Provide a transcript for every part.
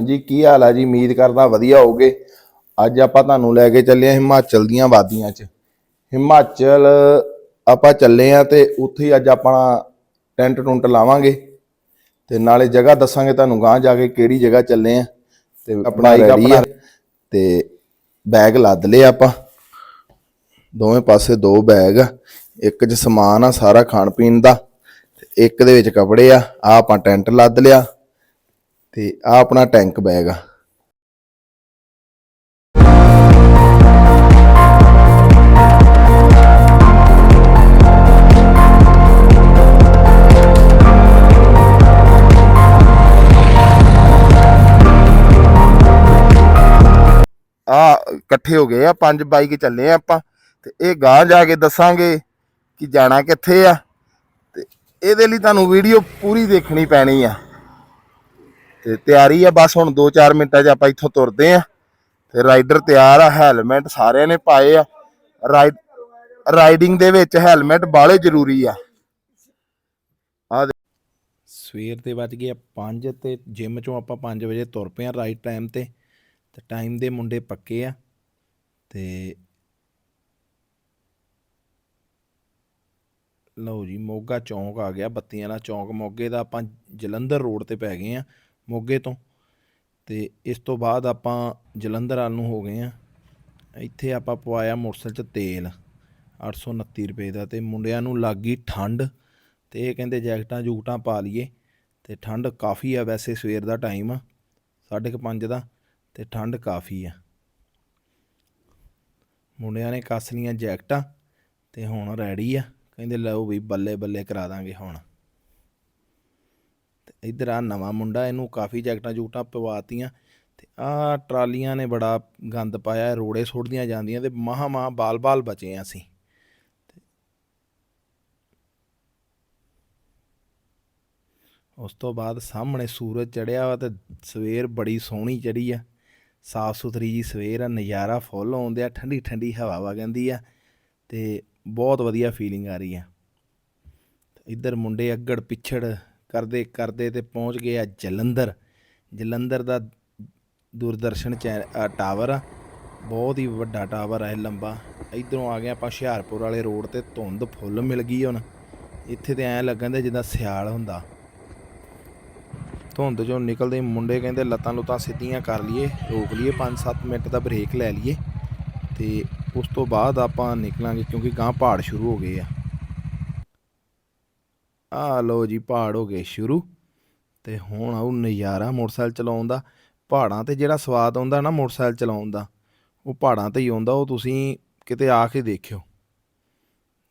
ਹਾਂਜੀ ਕੀ ਹਾਲ ਆ ਜੀ? ਉਮੀਦ ਕਰਦਾ ਵਧੀਆ ਹੋਗੇ ਅੱਜ ਆਪਾਂ ਤੁਹਾਨੂੰ ਲੈ ਕੇ ਚੱਲੇ ਆ ਹਿਮਾਚਲ ਦੀਆਂ ਵਾਦੀਆਂ 'ਚ। ਹਿਮਾਚਲ ਆਪਾਂ ਚੱਲੇ ਆ ਤੇ ਉੱਥੇ ਹੀ ਅੱਜ ਆਪਣਾ ਟੈਂਟ ਟੁੰਟ ਲਾਵਾਂਗੇ। ਤੇ ਨਾਲੇ ਜਗ੍ਹਾ ਦੱਸਾਂਗੇ ਤੁਹਾਨੂੰ ਗਾਂ ਜਾ ਕੇ ਕਿਹੜੀ ਜਗ੍ਹਾ ਚੱਲੇ ਆ। ਤੇ ਆਪਣਾ ਰੈਡੀ ਆ। ਤੇ ਬੈਗ ਲੱਦ ਲਏ ਆਪਾਂ। ਦੋਵੇਂ ਪਾਸੇ ਦੋ ਬੈਗ ਆ। ਇੱਕ 'ਚ ਸਮਾਨ ਆ ਸਾਰਾ ਖਾਣ ਪੀਣ ਦਾ। ਇੱਕ ਦੇ ਵਿੱਚ ਕੱਪੜੇ ਆ। ਆ ਆਪਾਂ ਟੈਂਟ ਲੱਦ ਲਿਆ। ਤੇ ਆ ਆਪਣਾ ਟੈਂਕ ਬੈਗ ਆ। ਆ ਇਕੱਠੇ ਹੋ ਗਏ ਆ, ਪੰਜ ਬਾਈਕ ਚੱਲੇ ਆ ਆਪਾਂ, ਤੇ ਇਹ ਗਾਂ ਜਾ ਕੇ ਦੱਸਾਂਗੇ ਕਿ ਜਾਣਾ ਕਿੱਥੇ ਆ, ਤੇ ਇਹਦੇ ਲਈ ਤੁਹਾਨੂੰ ਵੀਡੀਓ ਪੂਰੀ ਦੇਖਣੀ ਪੈਣੀ ਆ। ਤੇ ਤਿਆਰੀ ਆ, ਬਸ ਹੁਣ 2-4 ਮਿੰਟਾਂ 'ਚ ਆਪਾਂ ਇੱਥੋਂ ਤੁਰਦੇ ਆ। ਤੇ ਰਾਈਡਰ ਤਿਆਰ ਆ ਹੈਲਮਟ ਸਾਰਿਆਂ ਨੇ ਪਾਏ ਆ। ਰਾਈਡ ਰਾਈਡਿੰਗ ਦੇ ਵਿੱਚ ਹੈਲਮਟ ਬਾਲੇ ਜ਼ਰੂਰੀ ਆ। ਸਵੇਰ ਦੇ ਵੱਜ ਗਏ 5 ਤੇ ਜਿਮ ਚੋਂ ਆਪਾਂ 5 ਵਜੇ ਤੁਰ ਪਏ ਆ ਰਾਈਟ ਟਾਈਮ ਤੇ। ਤੇ ਟਾਈਮ ਦੇ ਮੁੰਡੇ ਪੱਕੇ ਆ। ਤੇ ਲਓ ਜੀ, ਮੋਗਾ ਚੌਂਕ ਆ ਗਿਆ, ਬੱਤੀਆਂ ਵਾਲਾ ਚੌਂਕ। ਮੋਗੇ ਦਾ ਆਪਾਂ ਜਲੰਧਰ ਰੋਡ ਤੇ ਪੈ ਗਏ ਆ। ਮੋਗੇ ਤੋਂ। ਤੇ ਇਸ ਤੋਂ ਬਾਅਦ ਆਪਾਂ ਜਲੰਧਰ ਵੱਲ ਨੂੰ ਹੋ ਗਏ ਆ ਇੱਥੇ ਆਪਾਂ ਪਵਾਇਆ ਮੋਟਰਸਾਈਕਲ 'ਚ ਤੇਲ 829 ਰੁਪਏ ਦਾ ਤੇ ਮੁੰਡਿਆਂ ਨੂੰ ਲੱਗ ਗਈ ਠੰਡ ਤੇ ਇਹ ਕਹਿੰਦੇ ਜੈਕਟਾਂ ਜੂਕਟਾਂ ਪਾ ਲਈਏ ਤੇ ਠੰਡ ਕਾਫੀ ਆ ਵੈਸੇ ਸਵੇਰ ਦਾ ਟਾਈਮ ਆ, ਸਾਢੇ ਕੁ ਪੰਜ ਦਾ ਤੇ ਠੰਡ ਕਾਫੀ ਆ। ਮੁੰਡਿਆਂ ਨੇ ਕੱਸ ਲੀਆਂ ਜੈਕਟਾਂ ਤੇ ਹੁਣ ਰੈਡੀ ਆ, ਕਹਿੰਦੇ ਲਓ ਵੀ ਬੱਲੇ ਬੱਲੇ ਕਰਾ ਦਾਂਗੇ ਹੁਣ। ਇਧਰ ਆ ਨਵਾਂ ਮੁੰਡਾ, ਇਹਨੂੰ ਕਾਫੀ ਜੈਕਟਾਂ ਜੂਕਟਾਂ ਪਵਾਤੀਆਂ ਤੇ ਆ ਟਰਾਲੀਆਂ ਨੇ ਬੜਾ ਗੰਦ ਪਾਇਆ, ਰੋੜੇ ਸੁੱਟਦੀਆਂ ਜਾਂਦੀਆਂ ਤੇ ਮਹਾ ਮਹਾ ਬਾਲ ਬਾਲ ਬਚੇ ਆ ਅਸੀਂ ਉਸ ਤੋਂ ਬਾਅਦ ਸਾਹਮਣੇ ਸੂਰਜ ਚੜਿਆ ਵਾ ਤੇ ਸਵੇਰ ਬੜੀ ਸੋਹਣੀ ਚੜੀ ਆ। ਸਾਫ਼ ਸੁਥਰੀ ਜੀ ਸਵੇਰ ਆ, ਨਜ਼ਾਰਾ ਫੁੱਲ ਆਉਂਦੇ ਆ ਠੰਡੀ ਠੰਡੀ ਹਵਾ ਵਗੰਦੀ ਆ ਤੇ ਬਹੁਤ ਵਧੀਆ ਫੀਲਿੰਗ ਆ ਰਹੀ ਆ। ਇੱਧਰ ਮੁੰਡੇ ਅੱਗੜ ਪਿੱਛੜ ਕਰਦੇ ਕਰਦੇ ਤੇ ਪਹੁੰਚ ਗਏ ਆ ਜਲੰਧਰ। ਜਲੰਧਰ ਦਾ ਦੂਰਦਰਸ਼ਨ ਚੈ ਟਾਵਰ ਆ। ਬਹੁਤ ਹੀ ਵੱਡਾ ਟਾਵਰ ਆ ਇਹ ਲੰਬਾ। ਇਧਰੋਂ ਆ ਗਏ ਆਪਾਂ ਹੁਸ਼ਿਆਰਪੁਰ ਵਾਲੇ ਰੋਡ ਤੇ, ਧੁੰਦ ਫੁੱਲ ਮਿਲ ਗਈ ਹੁਣ। ਇੱਥੇ ਤੇ ਐਂ ਲੱਗਣ ਦੇ ਜਿੱਦਾਂ ਸਿਆਲ ਹੁੰਦਾ। ਧੁੰਦ ਚੋਂ ਨਿਕਲਦੇ ਮੁੰਡੇ ਕਹਿੰਦੇ ਲੱਤਾਂ ਲੁੱਤਾਂ ਸਿੱਧੀਆਂ ਕਰ ਲਈਏ, ਰੋਕ ਲਈਏ 5-7 ਮਿੰਟ ਦਾ ਬ੍ਰੇਕ ਲੈ ਲਈਏ ਤੇ ਉਸ ਤੋਂ ਬਾਅਦ ਆਪਾਂ ਨਿਕਲਾਂਗੇ ਕਿਉਂਕਿ ਗਾਂ ਪਹਾੜ ਸ਼ੁਰੂ ਹੋ ਗਏ ਆ। ਆ ਲੋ ਜੀ, ਪਹਾੜ ਹੋ ਗਏ ਸ਼ੁਰੂ। ਤੇ ਹੁਣ ਆਉ ਨਜ਼ਾਰਾ ਮੋਟਰਸਾਈਕਲ ਚਲਾਉਣ ਦਾ। ਪਹਾੜਾਂ ਤੇ ਜਿਹੜਾ ਸਵਾਦ ਆਉਂਦਾ ਨਾ ਮੋਟਰਸਾਈਕਲ ਚਲਾਉਣ ਦਾ, ਉਹ ਪਹਾੜਾਂ ਤੇ ਹੀ ਆਉਂਦਾ, ਉਹ ਤੁਸੀਂ ਕਿਤੇ ਆ ਕੇ ਦੇਖਿਓ।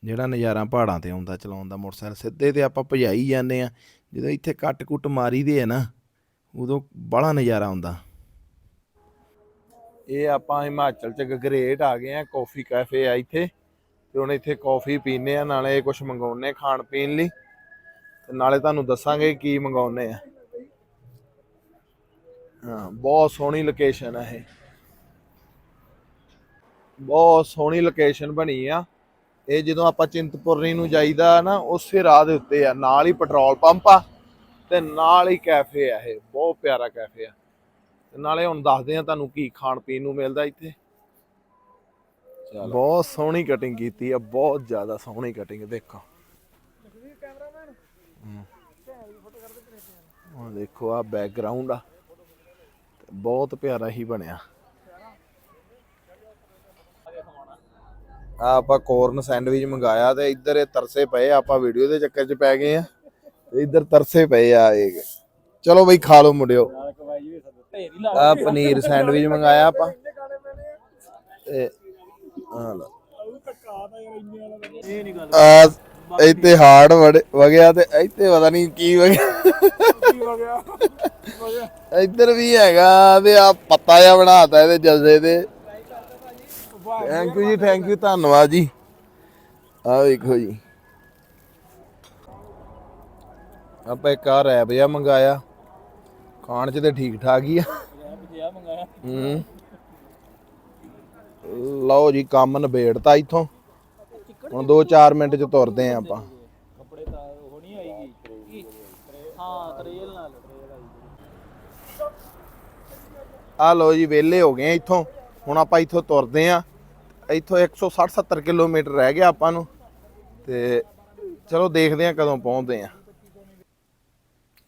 ਜਿਹੜਾ ਨਜ਼ਾਰਾ ਪਹਾੜਾਂ ਤੇ ਆਉਂਦਾ ਚਲਾਉਣ ਦਾ ਮੋਟਰਸਾਈਕਲ, ਸਿੱਧੇ ਤੇ ਆਪਾਂ ਭਜਾਈ ਜਾਂਦੇ ਆ ਜਦੋਂ ਇੱਥੇ ਕੱਟ ਕੁੱਟ ਮਾਰੀਦੇ ਆ ਨਾ, ਉਦੋਂ ਬੜਾ ਨਜ਼ਾਰਾ ਆਉਂਦਾ। ਇਹ ਆਪਾਂ ਹਿਮਾਚਲ ਚ ਗਗਰੇਟ ਆ ਗਏ ਆ ਕਾਫੀ ਕੈਫੇ ਆ ਇੱਥੇ। ਤੇ ਹੁਣ ਇੱਥੇ ਕਾਫੀ ਪੀਨੇ ਆ ਨਾਲੇ ਕੁਝ ਮੰਗਾਉਨੇ ਖਾਣ ਪੀਣ ਲਈ। ਤੇ ਨਾਲੇ ਤੁਹਾਨੂੰ ਦੱਸਾਂਗੇ ਕੀ ਮੰਗਾਉਨੇ ਆ। ਹਾਂ ਬਹੁਤ ਸੋਹਣੀ ਲੋਕੇਸ਼ਨ ਆ ਇਹ। ਬਹੁਤ ਸੋਹਣੀ ਲੋਕੇਸ਼ਨ ਬਣੀ ਆ। ਇਹ ਜਦੋਂ ਆਪਾਂ ਚਿੰਤਪੁਰਨੀ ਨੂੰ ਜਾਈਦਾ ਨਾ ਉਸੇ ਰਾਹ ਦੇ ਉੱਤੇ ਆ। ਨਾਲ ਹੀ ਪੈਟਰੋਲ ਪੰਪ ਆ ਤੇ ਨਾਲ ਹੀ ਕੈਫੇ ਆ ਇਹ। ਬਹੁਤ ਪਿਆਰਾ ਕੈਫੇ ਆ। ਤੇ ਨਾਲੇ ਹੁਣ ਦੱਸਦੇ ਆ ਤੁਹਾਨੂੰ ਕੀ ਖਾਣ ਪੀਣ ਨੂੰ ਮਿਲਦਾ ਇੱਥੇ। ਬਹੁਤ ਸੋਹਣੀ ਕਟਿੰਗ ਕੀਤੀ ਆ। ਬਹੁਤ ਜ਼ਿਆਦਾ ਸੋਹਣੀ ਕਟਿੰਗ ਦੇਖੋ। ਆਹ ਦੇਖੋ ਆ ਬੈਕਗ੍ਰਾਉਂਡ ਆ। ਬਹੁਤ ਪਿਆਰਾ ਹੀ ਬਣਿਆ। ਆ ਆਪਾਂ ਕੋਰਨ ਸੈਂਡਵਿਚ ਮੰਗਾਇਆ ਤੇ ਇੱਧਰ ਇਹ ਤਰਸੇ ਪਏ ਆਪਾਂ ਵੀਡੀਓ ਦੇ ਚੱਕਰ 'ਚ ਪੈ ਗਏ ਆ। ਤੇ ਇੱਧਰ ਤਰਸੇ ਪਏ ਆ ਇਹ। ਚਲੋ ਬਈ ਖਾ ਲਓ ਮੁੰਡਿਓ। ਆ ਪਨੀਰ ਸੈਂਡਵਿਚ ਮੰਗਾਇਆ ਆਪਾਂ। ਤੇ ਆ ਲਓ। ਆ ਇੱਥੇ ਹਾਰਡ ਵਗਿਆ ਤੇ ਇੱਥੇ ਪਤਾ ਨਹੀਂ ਕੀ ਵਗਿਆ। ਇੱਧਰ ਵੀ ਹੈਗਾ ਤੇ ਆ ਪੱਤਾ ਜਿਹਾ ਬਣਾਤਾ ਇਹਦੇ ਜਲਦੇ ਤੇ ਥੈਂਕ ਯੂ ਜੀ ਥੈਂਕ ਯੂ ਧੰਨਵਾਦ ਜੀ। ਆ ਵੇਖੋ ਜੀ। ਆਪਾਂ ਇੱਕ ਆ ਰੈਪ ਜਿਹਾ ਮੰਗਾਇਆ। ਖਾਣ ਚ ਤੇ ਠੀਕ ਠਾਕ ਹੀ ਆ। ਹੂੰ। ਲਓ ਜੀ ਕੰਮ ਨਿਬੇੜਤਾ ਇੱਥੋਂ। ਹੁਣ 2-4 ਮਿੰਟ ਚ ਤੁਰਦੇ ਆ ਆਪਾਂ ਕੱਪੜੇ ਤਾਂ ਉਹ ਨਹੀਂ ਆਏਗੀ ਹਾਂ ਤਰੇਲ ਨਾਲ ਤਰੇਲ ਆਈ ਆ ਲੋ ਜੀ, ਵਿਹਲੇ ਹੋ ਗਏ ਇੱਥੋਂ। ਹੁਣ ਆਪਾਂ ਇੱਥੋਂ ਤੁਰਦੇ ਆ। ਇੱਥੋਂ 160 70 ਕਿਲੋਮੀਟਰ ਰਹਿ ਗਿਆ ਆਪਾਂ ਨੂੰ। ਤੇ ਚਲੋ ਦੇਖਦੇ ਆ ਕਦੋਂ ਪਹੁੰਚਦੇ ਆ।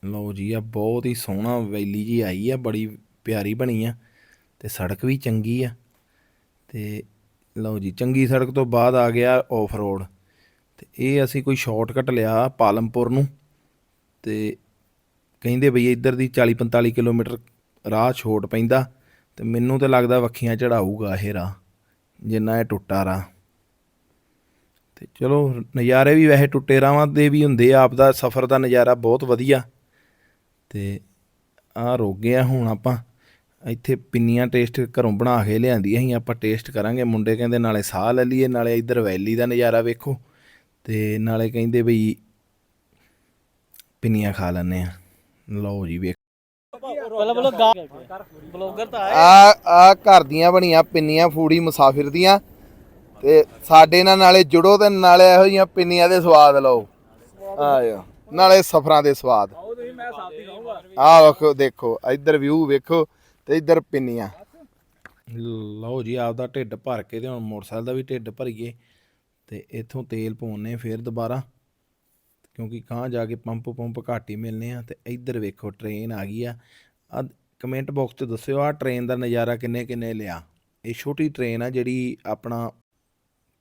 ਲਓ ਜੀ ਆ ਬਹੁਤ ਹੀ ਸੋਹਣਾ ਵੈਲੀ ਜੀ ਆਈ ਆ, ਬੜੀ ਪਿਆਰੀ ਬਣੀ ਆ। ਤੇ ਸੜਕ ਵੀ ਚੰਗੀ ਆ। ਤੇ ਲਓ ਜੀ, ਚੰਗੀ ਸੜਕ ਤੋਂ ਬਾਅਦ ਆ ਗਿਆ ਆਫ ਰੋਡ ਤੇ ਇਹ ਅਸੀਂ ਕੋਈ ਸ਼ਾਰਟਕਟ ਲਿਆ ਪਾਲਮਪੁਰ ਨੂੰ। ਤੇ ਕਹਿੰਦੇ ਬਈ ਇੱਧਰ ਦੀ 40 45 ਕਿਲੋਮੀਟਰ ਰਾਹ ਛੋਟ ਪੈਂਦਾ ਤੇ ਮੈਨੂੰ ਤੇ ਲੱਗਦਾ ਵੱਖੀਆਂ ਚੜਾਊਗਾ ਇਹ ਰਾਹ, ਜਿੰਨਾ ਇਹ ਟੁੱਟਾ ਰਾਹ। ਤੇ ਚਲੋ, ਨਜ਼ਾਰੇ ਵੀ ਵੈਸੇ ਟੁੱਟੇ ਰਾਹਾਂ ਦੇ ਵੀ ਹੁੰਦੇ ਆ, ਆਪ ਦਾ ਸਫ਼ਰ ਦਾ ਨਜ਼ਾਰਾ ਬਹੁਤ ਵਧੀਆ। ਤੇ ਆ ਰੋਗੇ ਗਿਆ ਹੁਣ ਆਪਾਂ, ਇੱਥੇ ਪਿੰਨੀਆਂ ਟੇਸਟ ਘਰੋਂ ਬਣਾ ਕੇ ਲਿਆਂਦੀਆਂ ਸੀ, ਆਪਾਂ ਟੇਸਟ ਕਰਾਂਗੇ। ਮੁੰਡੇ ਕਹਿੰਦੇ ਨਾਲੇ ਸਾਹ ਲੈ ਲਈਏ, ਨਾਲੇ ਇੱਧਰ ਵੈਲੀ ਦਾ ਨਜ਼ਾਰਾ ਵੇਖੋ, ਤੇ ਨਾਲੇ ਕਹਿੰਦੇ ਬਈ ਪਿੰਨੀਆਂ ਖਾ ਲੈਂਦੇ ਆ। ਲਓ ਜੀ, ਵੇਖ। ਪਹਿਲਾਂ ਬੋਲੋ ਗਾ ਬਲੌਗਰ ਤਾਂ ਆਏ ਆ ਆ ਘਰ ਦੀਆਂ ਬਣੀਆਂ ਪਿੰਨੀਆਂ ਫੂੜੀ ਮੁਸਾਫਿਰ ਦੀਆਂ ਤੇ ਸਾਡੇ ਨਾਲ ਨਾਲੇ ਜੁੜੋ ਤੇ ਨਾਲੇ ਇਹੋ ਜਿਹੀਆਂ ਪਿੰਨੀਆਂ ਦੇ ਸਵਾਦ ਲਓ। ਆਇਓ ਨਾਲੇ ਸਫਰਾਂ ਦੇ ਸਵਾਦ। ਆਓ ਤੁਸੀਂ ਮੈਂ ਸਾਥੀ ਖਾਊਂਗਾ ਆਹ ਵੇਖੋ ਦੇਖੋ ਇੱਧਰ ਵਿਊ ਵੇਖੋ ਤੇ ਇੱਧਰ ਪਿੰਨੀਆਂ। ਲਓ ਜੀ ਆਪਦਾ ਢਿੱਡ ਭਰ ਕੇ ਤੇ ਹੁਣ ਮੋਟਰਸਾਈਕਲ ਦਾ ਵੀ ਢਿੱਡ ਭਰੀਏ ਤੇ ਇੱਥੋਂ ਤੇਲ ਪਾਉਣੇ ਫੇਰ ਦੁਬਾਰਾ। ਕਿਉਂਕਿ ਕਹਾਂ ਜਾ ਕੇ ਪੰਪ ਪੰਪ ਘੱਟ ਹੀ ਮਿਲਨੇ ਆ ਤੇ ਇੱਧਰ ਵੇਖੋ ਟ੍ਰੇਨ ਆ ਗਈ ਆ ਆ। ਕਮੈਂਟ ਬਾਕਸ 'ਚ ਦੱਸਿਓ ਆ ਟ੍ਰੇਨ ਦਾ ਨਜ਼ਾਰਾ ਕਿੰਨੇ ਕਿੰਨੇ ਲਿਆ। ਇਹ ਛੋਟੀ ਟ੍ਰੇਨ ਆ ਜਿਹੜੀ ਆਪਣਾ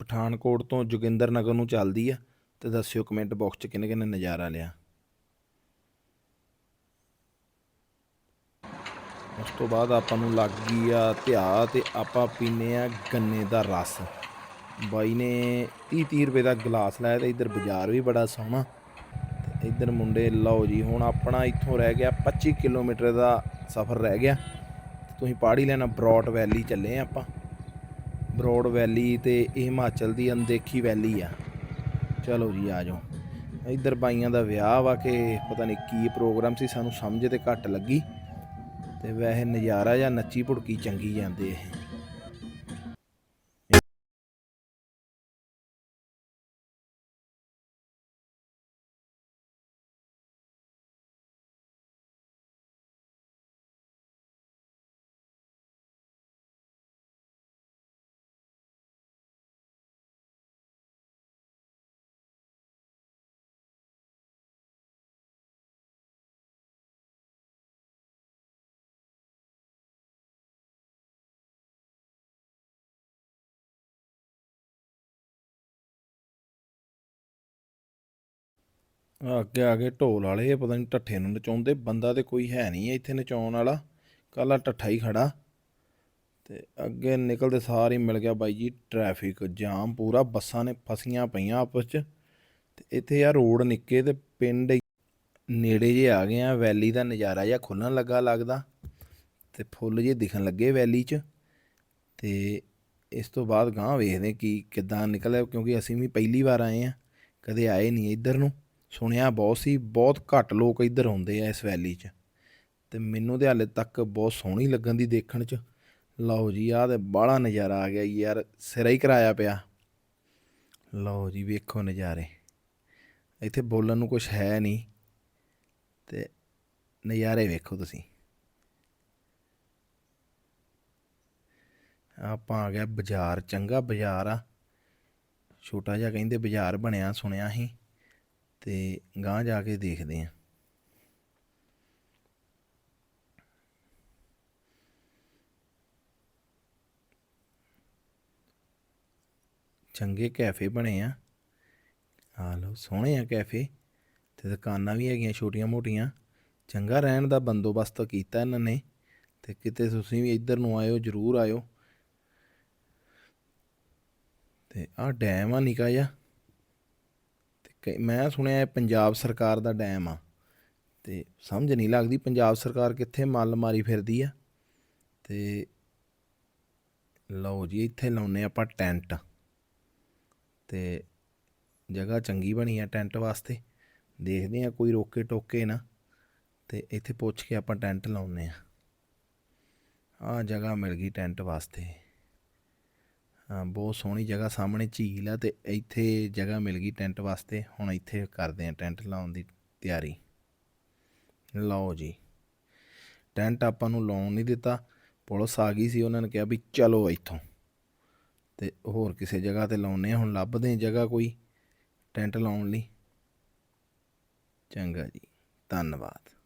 ਪਠਾਨਕੋਟ ਤੋਂ ਜੋਗਿੰਦਰ ਨਗਰ ਨੂੰ ਚੱਲਦੀ ਆ, ਤੇ ਦੱਸਿਓ ਕਮੈਂਟ ਬਾਕਸ 'ਚ ਕਿੰਨੇ ਕਿੰਨੇ ਨਜ਼ਾਰਾ ਲਿਆ। ਉਸ ਤੋਂ ਬਾਅਦ ਆਪਾਂ ਨੂੰ ਲੱਗ ਗਈ ਆ ਧਿਆ ਤੇ ਆਪਾਂ ਪੀਨੇ ਆ ਗੰਨੇ ਦਾ ਰਸ। ਬਾਈ ਨੇ 30 30 ਰੁਪਏ ਦਾ ਗਲਾਸ ਲਾਇਆ ਤੇ ਇੱਧਰ ਬਾਜ਼ਾਰ ਵੀ ਬੜਾ ਸੋਹਣਾ। ਇੱਧਰ ਮੁੰਡੇ, ਲਓ ਜੀ, ਹੁਣ ਆਪਣਾ ਇੱਥੋਂ ਰਹਿ ਗਿਆ 25 ਕਿਲੋਮੀਟਰ ਦਾ ਸਫ਼ਰ ਰਹਿ ਗਿਆ। ਤੁਸੀਂ ਪਹਾੜੀ ਲੈਣਾ, ਬਰੋਡ ਵੈਲੀ ਚੱਲੇ ਆ ਆਪਾਂ। ਬਰੋਡ ਵੈਲੀ ਤੇ ਇਹ ਹਿਮਾਚਲ ਦੀ ਅਣਦੇਖੀ ਵੈਲੀ ਆ। ਚਲੋ ਜੀ, ਆ ਜਾਓ। ਇੱਧਰ ਬਾਈਆਂ ਦਾ ਵਿਆਹ ਵਾ ਕਿ ਪਤਾ ਨਹੀਂ ਕੀ ਪ੍ਰੋਗਰਾਮ ਸੀ, ਸਾਨੂੰ ਸਮਝ ਤੇ ਘੱਟ ਲੱਗੀ। ਤੇ ਵੈਸੇ ਨਜ਼ਾਰਾ ਜਾਂ ਨੱਚੀ ਭੁੜਕੀ ਚੰਗੀ ਜਾਂਦੇ ਇਹ। ਅੱਗੇ ਆ ਗਏ ਢੋਲ ਵਾਲੇ ਪਤਾ ਨਹੀਂ ਟੱਠੇ ਨੂੰ ਨਚਾਉਂਦੇ, ਬੰਦਾ ਤੇ ਕੋਈ ਹੈ ਨਹੀਂ ਇੱਥੇ ਨਚਾਉਣ ਵਾਲਾ। ਕੱਲਾ ਢੱਠਾ ਹੀ ਖੜਾ। ਤੇ ਅੱਗੇ ਨਿਕਲਦੇ ਸਾਰ ਹੀ ਮਿਲ ਗਿਆ ਬਾਈ ਜੀ ਟ੍ਰੈਫਿਕ ਜਾਮ ਪੂਰਾ, ਬੱਸਾਂ ਨੇ ਫਸੀਆਂ ਪਈਆਂ ਆਪਸ 'ਚ। ਤੇ ਇੱਥੇ ਯਾਰ ਰੋਡ ਨਿੱਕੇ ਤੇ ਪਿੰਡ ਨੇੜੇ ਜੇ ਆ ਗਏ ਆ, ਵੈਲੀ ਦਾ ਨਜ਼ਾਰਾ ਜਿਹਾ ਖੁੱਲਣ ਲੱਗਾ ਲੱਗਦਾ। ਤੇ ਫੁੱਲ ਜੇ ਦਿਖਣ ਲੱਗੇ ਵੈਲੀ 'ਚ। ਤੇ ਇਸ ਤੋਂ ਬਾਅਦ ਗਾਂ ਵੇਖਦੇ ਕੀ ਕਿੱਦਾਂ ਨਿਕਲਿਆ, ਕਿਉਂਕਿ ਅਸੀਂ ਵੀ ਪਹਿਲੀ ਵਾਰ ਆਏ ਆ ਕਦੇ ਆਏ ਨਹੀਂ ਇੱਧਰ ਨੂੰ। ਸੁਣਿਆ ਬਹੁਤ ਸੀ, ਬਹੁਤ ਘੱਟ ਲੋਕ ਇੱਧਰ ਆਉਂਦੇ ਆ ਇਸ ਵੈਲੀ 'ਚ। ਤੇ ਮੈਨੂੰ ਤੇ ਹਾਲੇ ਤੱਕ ਬਹੁਤ ਸੋਹਣੀ ਲੱਗਣ ਦੀ ਦੇਖਣ 'ਚ। ਲਓ ਜੀ, ਆਹ ਤੇ ਬਾਹਲਾ ਨਜ਼ਾਰਾ ਆ ਗਿਆ ਯਾਰ, ਸਿਰਾ ਹੀ ਕਰਾਇਆ ਪਿਆ। ਲਓ ਜੀ, ਵੇਖੋ ਨਜ਼ਾਰੇ। ਇੱਥੇ ਬੋਲਣ ਨੂੰ ਕੁਝ ਹੈ ਨਹੀਂ। ਤੇ ਨਜ਼ਾਰੇ ਵੇਖੋ ਤੁਸੀਂ। ਆਪਾਂ ਆ ਗਿਆ ਬਾਜ਼ਾਰ, ਚੰਗਾ ਬਾਜ਼ਾਰ ਆ। ਛੋਟਾ ਜਿਹਾ ਕਹਿੰਦੇ ਬਾਜ਼ਾਰ ਬਣਿਆ, ਸੁਣਿਆ ਸੀ। ਤੇ ਗਾਂਹ ਜਾ ਕੇ ਦੇਖਦੇ ਹਾਂ ਚੰਗੇ ਕੈਫੇ ਬਣੇ ਆ। ਆ ਲਓ, ਸੋਹਣੇ ਆ ਕੈਫੇ ਤੇ ਦੁਕਾਨਾਂ ਵੀ ਹੈਗੀਆਂ ਛੋਟੀਆਂ ਮੋਟੀਆਂ। ਚੰਗਾ ਰਹਿਣ ਦਾ ਬੰਦੋਬਸਤ ਕੀਤਾ ਇਹਨਾਂ ਨੇ ਤੇ ਕਿਤੇ ਤੁਸੀਂ ਵੀ ਇੱਧਰ ਨੂੰ ਆਇਓ, ਜਰੂਰ ਆਇਓ। ਤੇ ਆਹ ਡੈਮ ਆ ਨਿੱਕਾ ਜਿਹਾ। ਤੇ ਮੈਂ ਸੁਣਿਆ ਇਹ ਪੰਜਾਬ ਸਰਕਾਰ ਦਾ ਡੈਮ ਆ। ਤੇ ਸਮਝ ਨਹੀਂ ਲੱਗਦੀ ਪੰਜਾਬ ਸਰਕਾਰ ਕਿੱਥੇ ਮੱਲ ਮਾਰੀ ਫਿਰਦੀ ਆ। ਤੇ ਲਓ ਜੀ, ਇੱਥੇ ਲਾਉਨੇ ਆਪਾਂ ਟੈਂਟ। ਤੇ ਜਗ੍ਹਾ ਚੰਗੀ ਬਣੀ ਆ ਟੈਂਟ ਵਾਸਤੇ। ਦੇਖਦੇ ਆ ਕੋਈ ਰੋਕੇ ਟੋਕੇ ਨਾ, ਤੇ ਇੱਥੇ ਪੁੱਛ ਕੇ ਆਪਾਂ ਟੈਂਟ ਲਾਉਨੇ ਆ। ਆ ਜਗ੍ਹਾ ਮਿਲ ਗਈ ਟੈਂਟ ਵਾਸਤੇ। ਬਹੁਤ ਸੋਹਣੀ ਜਗ੍ਹਾ ਸਾਹਮਣੇ ਝੀਲ ਆ ਤੇ ਇੱਥੇ ਜਗ੍ਹਾ ਮਿਲ ਗਈ ਟੈਂਟ ਵਾਸਤੇ। ਹੁਣ ਇੱਥੇ ਕਰਦੇ ਆ ਟੈਂਟ ਲਾਉਣ ਦੀ ਤਿਆਰੀ। ਲਓ ਜੀ। ਟੈਂਟ ਆਪਾਂ ਨੂੰ ਲਾਉਣ ਨਹੀਂ ਦਿੱਤਾ। ਪੁਲਿਸ ਆ ਗਈ ਸੀ, ਉਹਨਾਂ ਨੇ ਕਿਹਾ ਵੀ ਚਲੋ ਇੱਥੋਂ। ਤੇ ਹੋਰ ਕਿਸੇ ਜਗ੍ਹਾ ਤੇ ਲਾਉਨੇ ਆ ਹੁਣ ਲੱਭਦੇ ਜਗ੍ਹਾ ਕੋਈ ਟੈਂਟ ਲਾਉਣ ਲਈ। ਚੰਗਾ ਜੀ। ਧੰਨਵਾਦ।